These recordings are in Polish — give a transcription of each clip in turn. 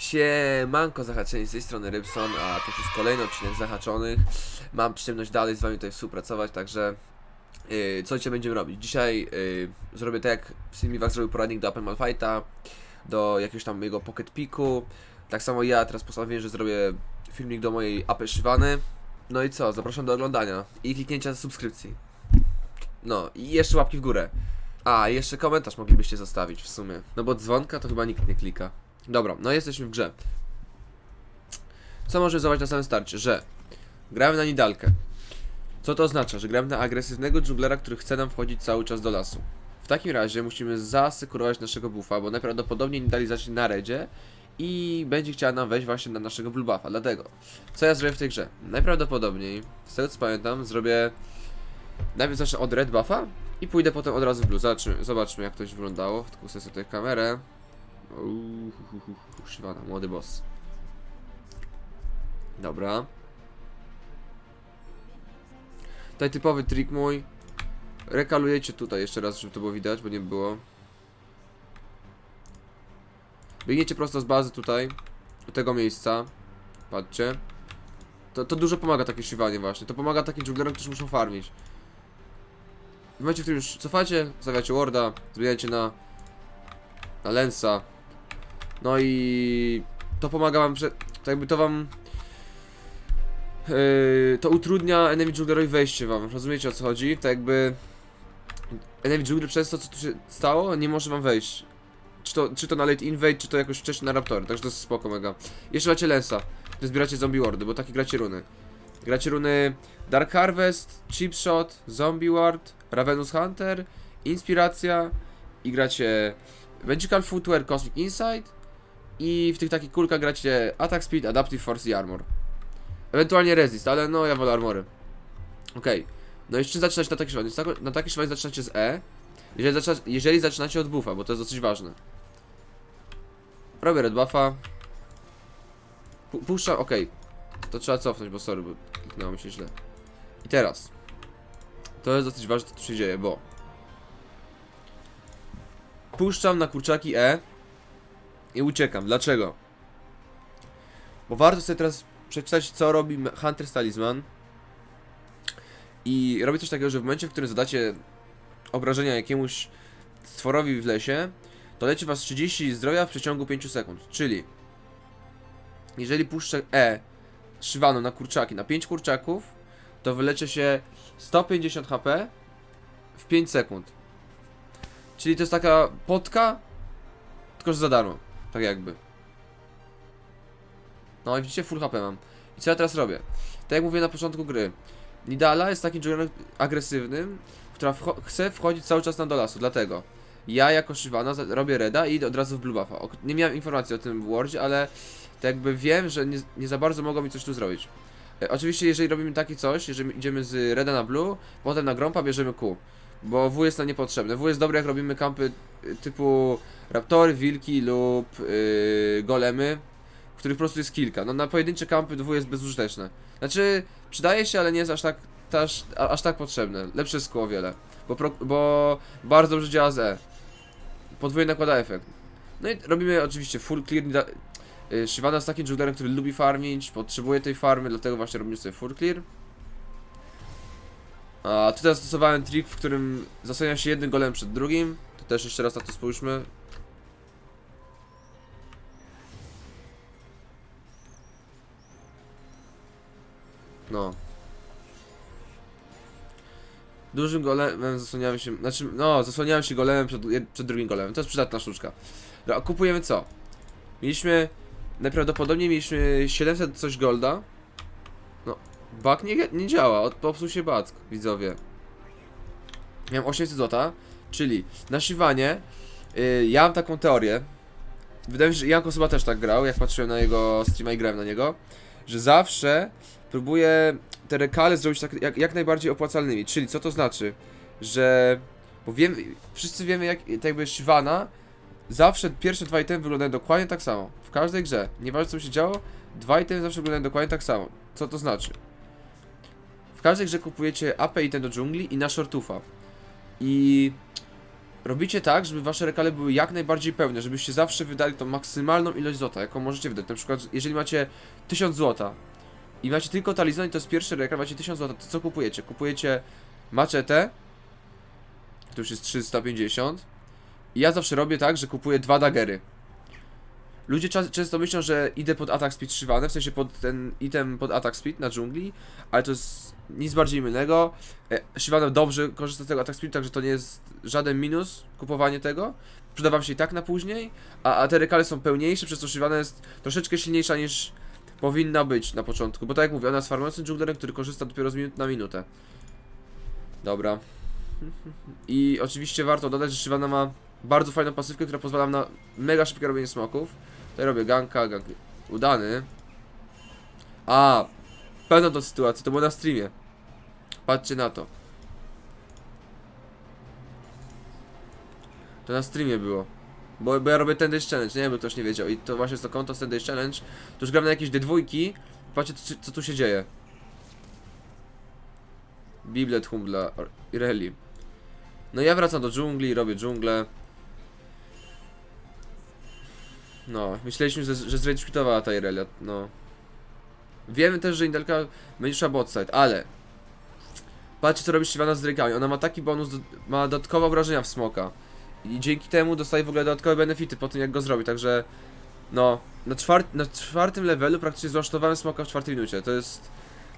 Siemanko zahaczeni z tej strony Rybson, a to już jest kolejny odcinek zahaczonych. Mam przyjemność dalej z wami tutaj współpracować, także yy, co dzisiaj będziemy robić? Dzisiaj yy, zrobię tak jak Simivac zrobił poradnik do Apple Malfighta, do jakiegoś tam jego Pocket Piku. Tak samo ja teraz postanowiłem, że zrobię filmik do mojej Apple Shivany. No i co? Zapraszam do oglądania i kliknięcia subskrypcji. No i jeszcze łapki w górę. A, jeszcze komentarz moglibyście zostawić w sumie. No bo dzwonka to chyba nikt nie klika. Dobra, no jesteśmy w grze. Co możemy zobaczyć na samym starcie? Że gramy na Nidalkę. Co to oznacza? Że gramy na agresywnego dżunglera, który chce nam wchodzić cały czas do lasu. W takim razie musimy zasekurować naszego buffa, bo najprawdopodobniej Nidali zacznie na redzie i będzie chciała nam wejść właśnie na naszego blue buffa. Dlatego, co ja zrobię w tej grze? Najprawdopodobniej, z tego co pamiętam, zrobię najpierw zacznę od red buffa i pójdę potem od razu w blue. Zobaczmy, zobaczmy jak to już wyglądało. Tylko sobie tutaj kamerę. Siwana, młody boss. Dobra. Tutaj typowy trik mój. Rekalujecie tutaj jeszcze raz, żeby to było widać, bo nie było. Biegniecie prosto z bazy tutaj, do tego miejsca. Patrzcie. To, to dużo pomaga takie siwanie właśnie. To pomaga takim dżunglerom, którzy muszą farmić. W momencie, w którym już cofacie, stawiacie warda, zmieniacie na, na lensa. No i to pomaga wam, że jakby to wam yy, to utrudnia enemy junglerowi wejście wam. Rozumiecie o co chodzi? Tak jakby enemy jungler przez to co tu się stało nie może wam wejść. Czy to, czy to na late invade, czy to jakoś wcześniej na raptory, także to jest spoko mega. Jeszcze macie lensa, to zbieracie zombie wardy, bo takie gracie runy. Gracie runy Dark Harvest, Chip Shot, Zombie Ward, Ravenous Hunter, Inspiracja i gracie Magical Footwear, Cosmic Insight i w tych takich kulkach gracie Attack Speed, Adaptive Force i Armor. Ewentualnie Resist, ale no ja wolę Armory. Okej. No i z czym zaczynać na takie szwanie? Na takie szwanie zaczynacie z E. Jeżeli, zaczyna, jeżeli zaczynacie od buffa, bo to jest dosyć ważne. Robię red buffa. Pu- Puszczam, okej. To trzeba cofnąć, bo sorry, bo kliknęło mi się źle. I teraz. To jest dosyć ważne, co tu się dzieje, bo... Puszczam na kurczaki E i uciekam. Dlaczego? Bo warto sobie teraz przeczytać, co robi Hunter Talisman. I robi coś takiego, że w momencie, w którym zadacie obrażenia jakiemuś stworowi w lesie, to leczy was 30 zdrowia w przeciągu 5 sekund. Czyli, jeżeli puszczę E szywaną na kurczaki, na 5 kurczaków, to wyleczę się 150 HP w 5 sekund. Czyli to jest taka potka, tylko że za darmo. Tak jakby. No i widzicie, full HP mam. I co ja teraz robię? Tak jak mówię na początku gry. Nidala jest takim junglerem agresywnym, która wcho chce wchodzić cały czas na do lasu, dlatego ja jako Shivana robię reda i od razu w blue buffa. Nie miałem informacji o tym w Wordzie, ale tak jakby wiem, że nie, nie za bardzo mogą mi coś tu zrobić. E, oczywiście jeżeli robimy takie coś, jeżeli idziemy z reda na blue, potem na grompa bierzemy Q. Bo W jest nam niepotrzebne. W jest dobry jak robimy kampy y, typu raptory, wilki lub yy, golemy, których po prostu jest kilka. No na pojedyncze kampy W jest bezużyteczne. Znaczy, przydaje się, ale nie jest aż tak, aż, aż tak potrzebne. Lepsze skło o wiele. Bo, pro, bo bardzo dobrze działa z E. Podwójnie nakłada efekt. No i robimy oczywiście full clear. y, Shyvana jest takim junglerem, który lubi farmić, potrzebuje tej farmy, dlatego właśnie robimy sobie full clear. A tutaj zastosowałem trik, w którym zasłania się jednym golem przed drugim. To też jeszcze raz na to spójrzmy. No. Dużym golemem zasłaniamy się, znaczy, no, zasłaniałem się golemem przed, przed drugim golemem. To jest przydatna sztuczka. Dobra, a kupujemy co? Mieliśmy, najprawdopodobniej mieliśmy 700 coś golda. Bug nie, nie działa, od- popsuł się back, widzowie. Miałem 800 złota, czyli na Shiwanie, y, ja mam taką teorię, wydaje mi się, że Janko chyba też tak grał, jak patrzyłem na jego streama i grałem na niego, że zawsze próbuje te rekale zrobić tak jak, jak najbardziej opłacalnymi. Czyli co to znaczy? Że. Bo wiem, wszyscy wiemy, jak tak jakby Shivana zawsze pierwsze dwa itemy wyglądają dokładnie tak samo. W każdej grze. Nieważne co się działo, dwa itemy zawsze wyglądają dokładnie tak samo. Co to znaczy? W każdej grze kupujecie AP item do dżungli i na shortufa. I robicie tak, żeby wasze rekale były jak najbardziej pełne, żebyście zawsze wydali tą maksymalną ilość złota, jaką możecie wydać. Na przykład, jeżeli macie 1000 złota i macie tylko talizman i to jest pierwszy rekal, macie 1000 złota, to co kupujecie? Kupujecie maczetę, to już jest 350 i ja zawsze robię tak, że kupuję dwa dagery. Ludzie często myślą, że idę pod atak speed Shivane, w sensie pod ten item pod atak speed na dżungli, ale to jest nic bardziej mylnego. E, Shivana dobrze korzysta z tego atak speed, także to nie jest żaden minus kupowanie tego. Przyda wam się i tak na później, a, a te rekale są pełniejsze, przez co Shivana jest troszeczkę silniejsza niż powinna być na początku. Bo tak jak mówię, ona jest farmującym dżunglerem, który korzysta dopiero z minut na minutę. Dobra. I oczywiście warto dodać, że Shivana ma bardzo fajną pasywkę, która pozwala na mega szybkie robienie smoków. Tutaj robię ganka, gank udany. A, pewna to sytuacja, to było na streamie. Patrzcie na to. To na streamie było. Bo, bo ja robię ten Challenge, nie? By ktoś nie wiedział. I to właśnie jest to konto ten Challenge. To już gram na jakieś D2. Patrzcie, co, co tu się dzieje. Biblet Humbla Ireli. No ja wracam do dżungli, robię dżunglę. No, myśleliśmy, że, że ta Irelia, no. Wiemy też, że Indelka będzie szła botside, ale... Patrzcie co robi Shivana z Drake'ami, ona ma taki bonus, do, ma dodatkowe obrażenia w smoka. I dzięki temu dostaje w ogóle dodatkowe benefity po tym jak go zrobi, także... No, na, czwart, na czwartym levelu praktycznie złasztowałem smoka w czwartej minucie, to jest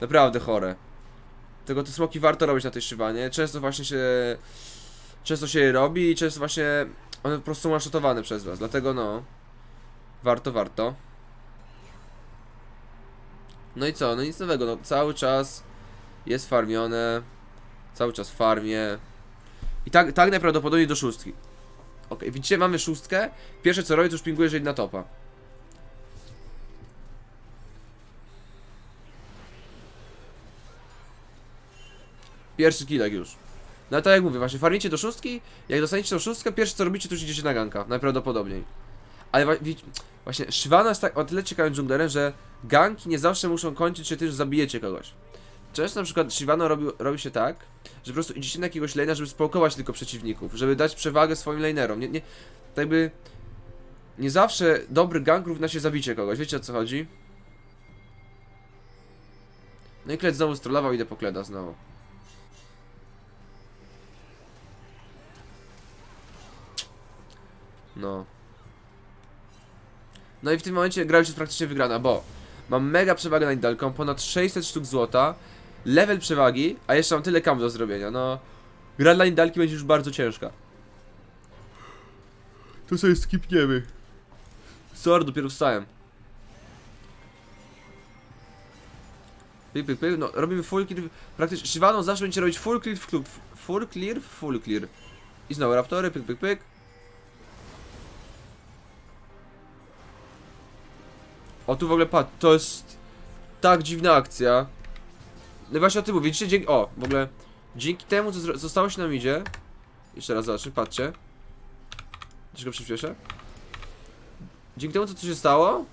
naprawdę chore. Tego te smoki warto robić na tej Shiwanie, często właśnie się... Często się je robi i często właśnie one po prostu są przez was, dlatego no... Warto, warto. No i co? No nic nowego, no cały czas jest farmione. Cały czas farmie. I tak, tak najprawdopodobniej do szóstki. Ok, widzicie, mamy szóstkę. Pierwsze co robię, to już pinguję, że idę na topa. Pierwszy killek już. No tak jak mówię, właśnie farmicie do szóstki, jak dostaniecie tą szóstkę, pierwsze co robicie, to już idziecie na ganka, najprawdopodobniej. Ale właśnie, Shyvana jest tak o tyle ciekawym dżunglerem, że ganki nie zawsze muszą kończyć się tym, że zabijecie kogoś. Często na przykład Shyvana robi, robi się tak, że po prostu idziecie na jakiegoś lane'a, żeby spałkować tylko przeciwników, żeby dać przewagę swoim lanerom. Nie, nie, tak jakby... Nie zawsze dobry gank równa się zabicie kogoś, wiecie o co chodzi? No i Kled znowu strollował, idę po Kleda znowu. No. No i w tym momencie gra już jest praktycznie wygrana, bo mam mega przewagę nad Nidalką, ponad 600 sztuk złota, level przewagi, a jeszcze mam tyle kam do zrobienia, no... Gra dla Nidalki będzie już bardzo ciężka. To sobie skipniemy. Sorry, dopiero wstałem. Pyk, pyk, pyk, no robimy full clear, praktycznie, Shivano zawsze będzie robić full clear w klub, full clear, full clear. I znowu raptory, pyk, pyk, pyk. O tu w ogóle patrz, to jest tak dziwna akcja. No właśnie o tym mówię, widzicie, dzięki, o, w ogóle dzięki temu, co zro- zostało się nam idzie. Jeszcze raz zobaczmy, patrzcie. Troszkę przyspieszę. Dzięki temu, co tu się stało,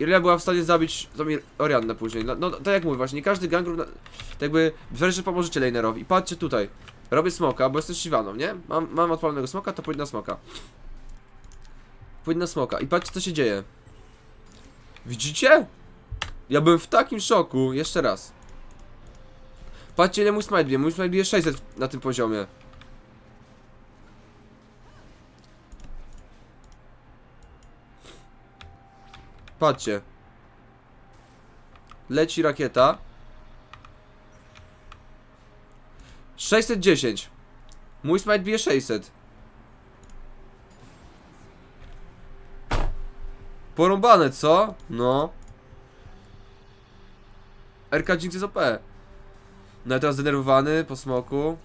Irelia była w stanie zabić tą Oriannę później. No, no, tak jak mówię, właśnie, nie każdy gang. Tak jakby, wręcz że pomożecie lanerowi. I patrzcie tutaj. Robię smoka, bo jestem Shivaną, nie? Mam, mam odpalonego smoka, to pójdę na smoka. Pójdę na smoka. I patrzcie, co się dzieje. Widzicie? Ja byłem w takim szoku. Jeszcze raz. Patrzcie ile mój smite bije. Mój smite bije 600 na tym poziomie. Patrzcie. Leci rakieta. 610. Mój smite bije 600. Porąbane, co? No. RK Jinx jest OP. No ja teraz zdenerwowany po smoku.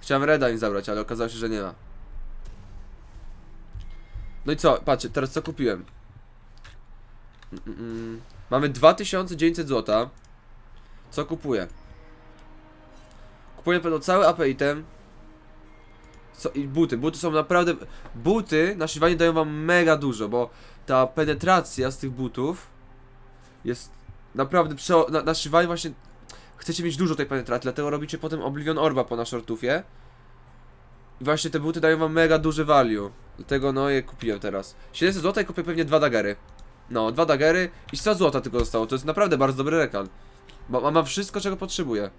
Chciałem Reda im zabrać, ale okazało się, że nie ma. No i co? Patrzcie, teraz co kupiłem? Mm, mm. Mamy 2900 zł. Co kupuję? Kupuję pewno cały AP item. Co, I buty. Buty są naprawdę. Buty na szywanie dają wam mega dużo, bo ta penetracja z tych butów jest naprawdę przeo... na, na właśnie chcecie mieć dużo tej penetracji, dlatego robicie potem Oblivion Orba po na shortufie. I właśnie te buty dają wam mega duży value. Dlatego no je kupiłem teraz. 700 zł kupię pewnie dwa dagery. No, dwa dagery i 100 zł tylko zostało. To jest naprawdę bardzo dobry rekal. Mam wszystko, czego potrzebuję.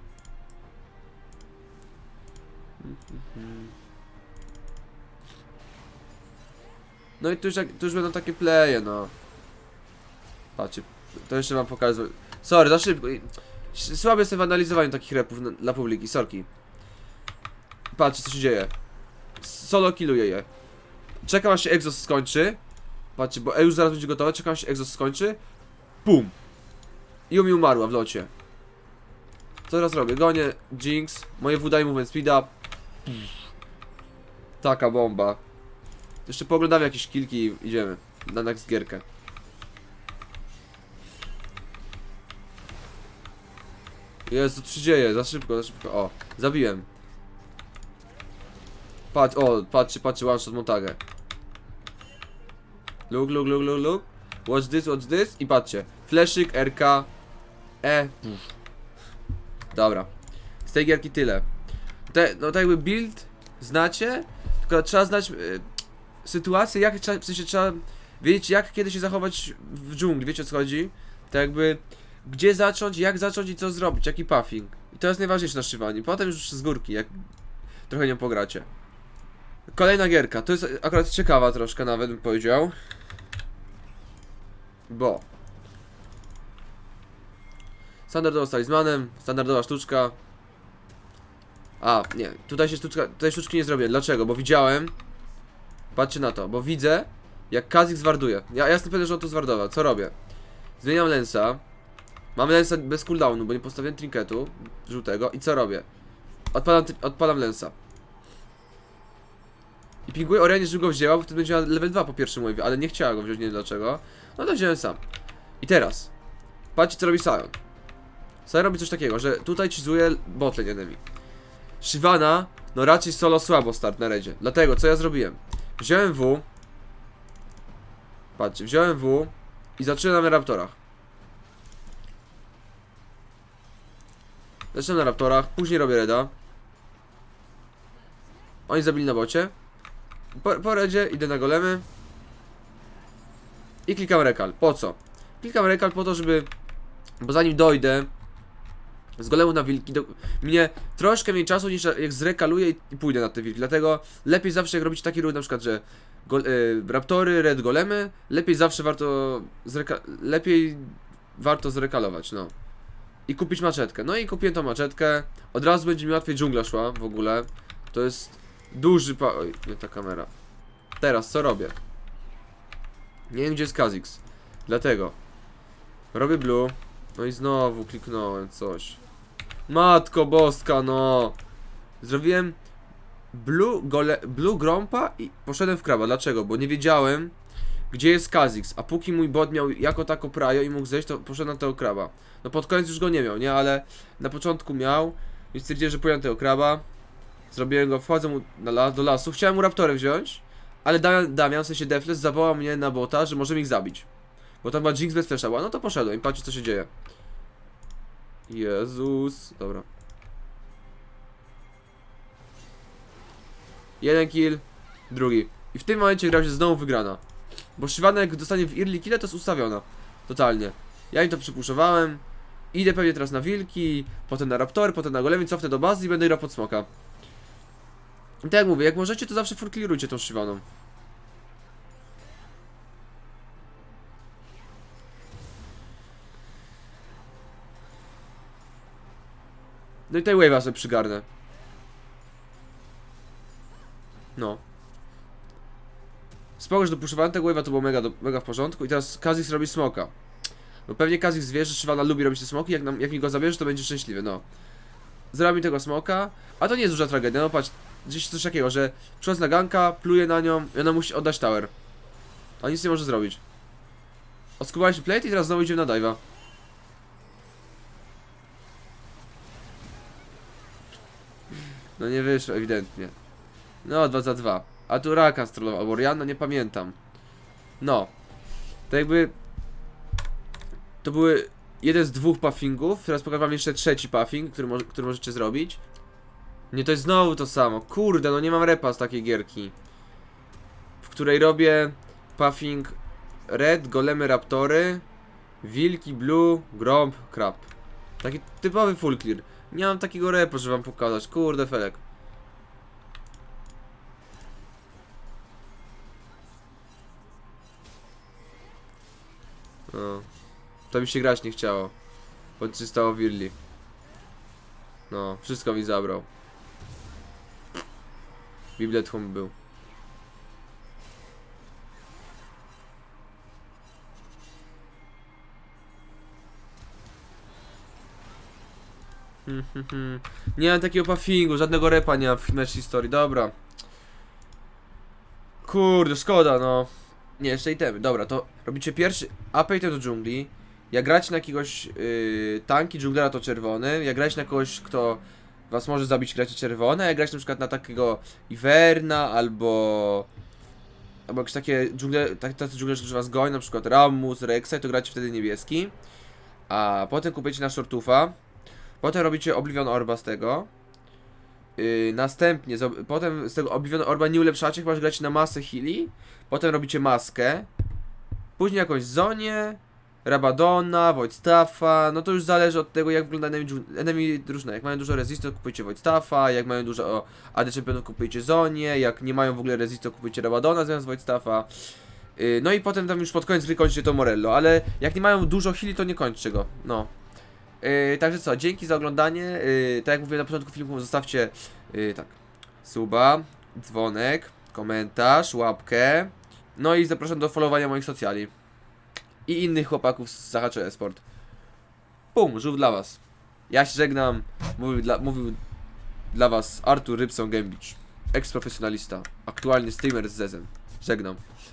No i tu już, tu już będą takie playe, no. Patrzcie, to jeszcze wam pokażę. Sorry, za szybko. Słaby jestem w analizowaniu takich repów dla publiki, sorki. Patrzcie, co się dzieje. Solo killuje je. Czekam aż się exhaust skończy. Patrzcie, bo E już zaraz będzie gotowe, czekam aż się exhaust skończy. Pum. I Umi umarła w locie. Co teraz robię? Gonię Jinx, moje W daje movement speeda. Taka bomba. Jeszcze pooglądamy jakieś kilki i idziemy na next gierkę. Jezu, co się dzieje? Za szybko, za szybko. O, zabiłem. Patrz, o, patrzcie, patrzcie, one shot montagę. Look, look, look, look, look. Watch this, watch this. I patrzcie. Fleszyk, RK, E. Puf. Dobra. Z tej gierki tyle. Te, no tak jakby build znacie, tylko trzeba znać y, sytuację, jak trzeba, w sensie trzeba wiedzieć jak kiedy się zachować w dżungli, wiecie o co chodzi? Tak jakby gdzie zacząć, jak zacząć i co zrobić, jaki puffing. I to jest najważniejsze na szywaniu. Potem już z górki, jak trochę nią pogracie. Kolejna gierka, to jest akurat ciekawa troszkę nawet bym powiedział. Bo Standardowo z talizmanem, standardowa sztuczka. A, nie, tutaj się sztuczka, tutaj sztuczki nie zrobię. Dlaczego? Bo widziałem. Patrzcie na to, bo widzę, jak Kazik zwarduje. Ja, jestem pewien, że on to zwardował. Co robię? Zmieniam lensa. Mam lensa bez cooldownu, bo nie postawiłem trinketu żółtego. I co robię? Odpalam, odpalam lensa. I pinguję Orianie, żeby go wzięła, bo wtedy będzie miała level 2 po pierwszym wave, ale nie chciała go wziąć, nie wiem dlaczego. No to wziąłem sam. I teraz. Patrzcie co robi Sion. Sion robi coś takiego, że tutaj chizuje botlane enemy. Shivana, no raczej solo słabo start na redzie. Dlatego, co ja zrobiłem? Wziąłem W. Patrzcie, wziąłem W i zaczynam na raptorach. Zaczynam na raptorach, później robię reda. Oni zabili na bocie. Po, po redzie idę na golemy. I klikam rekal. Po co? Klikam rekal po to, żeby... Bo zanim dojdę z golemu na wilki, do, mnie troszkę mniej czasu niż jak zrekaluję i, i pójdę na te wilki. Dlatego lepiej zawsze jak robić taki ruch na przykład, że gol, y, raptory, red golemy, lepiej zawsze warto zreka, lepiej warto zrekalować, no. I kupić maczetkę. No i kupiłem tą maczetkę. Od razu będzie mi łatwiej dżungla szła w ogóle. To jest duży pa... Oj, nie ta kamera. Teraz co robię? Nie wiem gdzie jest Kha'Zix. Dlatego robię blue. No i znowu kliknąłem coś. Matko boska, no. Zrobiłem blue, gole, blue grompa i poszedłem w kraba. Dlaczego? Bo nie wiedziałem gdzie jest Kha'Zix, a póki mój bot miał jako tako prajo i mógł zejść, to poszedłem na tego kraba. No pod koniec już go nie miał, nie? Ale na początku miał, więc stwierdziłem, że pójdę na tego kraba. Zrobiłem go, wchodzę mu las, do lasu. Chciałem mu raptory wziąć, ale Damian, Damian w sensie Defles, zawołał mnie na bota, że możemy ich zabić. Bo tam była Jinx bez no to poszedłem i patrzcie co się dzieje. Jezus, dobra. Jeden kill, drugi. I w tym momencie gra się znowu wygrana. Bo Shyvana jak dostanie w early kill, to jest ustawiona. Totalnie. Ja im to przypuszczowałem. Idę pewnie teraz na wilki, potem na raptory, potem na golemy, cofnę do bazy i będę grał pod smoka. I tak jak mówię, jak możecie, to zawsze furklirujcie tą Shyvaną. No i tej wave'a sobie przygarnę. No. Spoko, że dopuszczowałem tego wave'a, to było mega, do, mega w porządku. I teraz Kazix robi smoka. No pewnie Kazix wie, że Shyvana lubi robić te smoki, jak, nam, jak mi go zabierze, to będzie szczęśliwy, no. Zrobi tego smoka, a to nie jest duża tragedia, no patrz, gdzieś coś takiego, że przychodzi na ganka, pluje na nią i ona musi oddać tower. A nic nie może zrobić. Odskubaliśmy plate i teraz znowu idziemy na dive'a. No nie wyszło, ewidentnie. No, 2 za 2. A tu Rakan strollował, albo Rihanna, nie pamiętam. No. To jakby... To były jeden z dwóch puffingów. Teraz pokażę wam jeszcze trzeci puffing, który, może, który możecie zrobić. Nie, to jest znowu to samo. Kurde, no nie mam repa z takiej gierki. W której robię puffing red, golemy raptory, wilki, blue, gromp, krab. Taki typowy full clear. Nie mam takiego repa, żeby wam pokazać. Kurde, felek. No. To mi się grać nie chciało. Bądź się stało Wirli. No, wszystko mi zabrał. Biblet był. Hmm. Nie mam takiego puffingu, żadnego repa nie mam w mecz historii, dobra. Kurde, szkoda, no. Nie, jeszcze itemy, dobra, to robicie pierwszy up do dżungli. Jak grać na jakiegoś yy, tanki dżunglera to czerwony, jak grać na kogoś, kto was może zabić, gracie czerwone, jak grać na przykład na takiego Iverna albo albo jakieś takie dżungle, tak, tacy dżunglerzy, którzy was gonią, na przykład Ramus, Rexa, to gracie wtedy niebieski. A potem kupujecie na shortufa. Potem robicie Oblivion Orba z tego. Yy, następnie, z, potem z tego Oblivion Orba nie ulepszacie, chyba że gracie na masę heali. Potem robicie maskę. Później jakąś Zonię, Rabadona, Voidstaffa. No to już zależy od tego, jak wygląda enemy, enemy drużyna. Jak mają dużo resist, to kupujcie Voidstaffa. Jak mają dużo AD czempionów, kupujcie Zonię. Jak nie mają w ogóle resist, to kupujcie Rabadona zamiast Voidstaffa. Yy, no i potem tam już pod koniec gry kończycie to Morello, ale jak nie mają dużo heali, to nie kończcie go. No. Yy, także co, dzięki za oglądanie. Yy, tak jak mówiłem na początku filmu, zostawcie yy, tak, suba, dzwonek, komentarz, łapkę. No i zapraszam do followowania moich socjali. I innych chłopaków z Zahaczy Esport. Pum, żółw dla was. Ja się żegnam. Mówił dla, mówił dla was Artur Rybson Gambicz. Ex-profesjonalista. Aktualny streamer z Zezem. Żegnam.